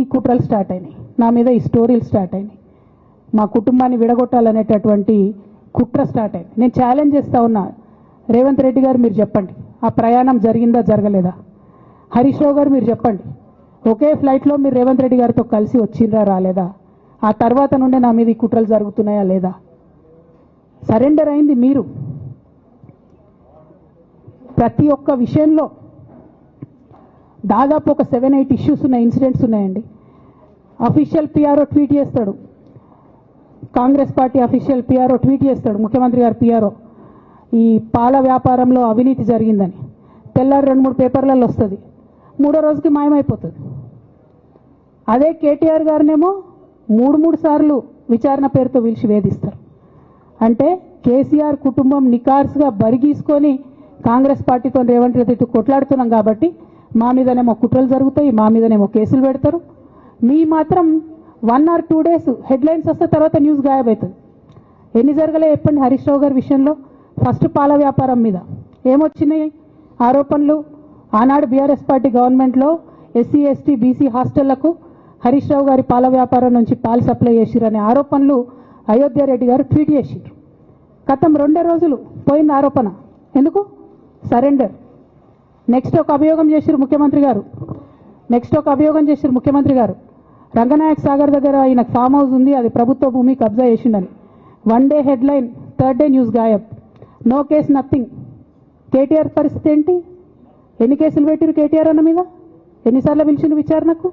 ఈ కుట్రలు స్టార్ట్ అయినాయి. నా మీద ఈ స్టోరీలు స్టార్ట్ అయినాయి. మా కుటుంబాన్ని విడగొట్టాలనేటటువంటి కుట్ర స్టార్ట్ అయింది నేను ఛాలెంజ్ చేస్తూ ఉన్నా. రేవంత్ రెడ్డి గారు మీరు చెప్పండి. ఆ ప్రయాణం జరిగిందా జరగలేదా? హరీష్ రావు గారు మీరు చెప్పండి. ఒకే ఫ్లైట్లో మీరు రేవంత్ రెడ్డి గారితో కలిసి వచ్చిండ్రా రాలేదా? ఆ తర్వాత నుండే నా మీద ఈ కుట్రలు జరుగుతున్నాయా లేదా? సరెండర్ అయింది మీరు. ప్రతి ఒక్క విషయంలో దాదాపు ఒక సెవెన్ ఎయిట్ ఇష్యూస్ ఉన్నాయి ఇన్సిడెంట్స్ ఉన్నాయండి. అఫీషియల్ పిఆర్ఓ ట్వీట్ చేస్తాడు. Congress party official PRO tweet చేస్తాడు. ముఖ్యమంత్రి గారు పిఆర్ఓ ఈ పాల వ్యాపారంలో అవినీతి జరిగిందని. తెల్లారి రెండు మూడు పేపర్లలో వస్తుంది. మూడో రోజుకి మాయమైపోతుంది. అదే కేటీఆర్ గారినేమో మూడు మూడు సార్లు విచారణ పేరుతో పిలిచి వేధిస్తారు. అంటే కేసీఆర్ కుటుంబం నికార్స్గా బరిగీసుకొని కాంగ్రెస్ పార్టీతో రేవంత్ రెడ్డి కొట్లాడుతున్నాం కాబట్టి మా మీదనేమో కుట్రలు జరుగుతాయి మా మీదనేమో కేసులు పెడతారు. మీ మాత్రం one or two days headlines వస్తే తర్వాత న్యూస్ గాయబవుతుంది ఎన్ని జరగలే చెప్పండి హరీష్ రావు గారి విషయంలో. ఫస్ట్ పాల వ్యాపారం మీద. ఏమొచ్చినాయి? ఆరోపణలు. ఆనాడు బీఆర్ఎస్ పార్టీ గవర్నమెంట్లో ఎస్సీ ఎస్టీ బీసీ హాస్టళ్ళకు హరీష్ రావు గారి పాల వ్యాపారం నుంచి పాలు సప్లై చేసిరనే ఆరోపణలు అయోధ్యారెడ్డి గారు ట్వీట్ చేసిరు గతం రెండే రోజులు పోయింది ఆరోపణ. ఎందుకు? సరెండర్. నెక్స్ట్ ఒక అభియోగం చేసిరు ముఖ్యమంత్రి గారు. నెక్స్ట్ ఒక అభియోగం చేసిరు ముఖ్యమంత్రి గారు. రంగనాయక్ సాగర్ దగ్గర ఆయన ఫామ్ హౌస్ ఉంది అది ప్రభుత్వ భూమి కబ్జా చేసిండని. One day headline third day news గాయబ్. No case nothing KTR పరిస్థితి ఏంటి? ఎన్ని కేసులు పెట్టిరు కేటీఆర్ అన్న మీద? ఎన్నిసార్లు పిలిచిండు విచారణకు?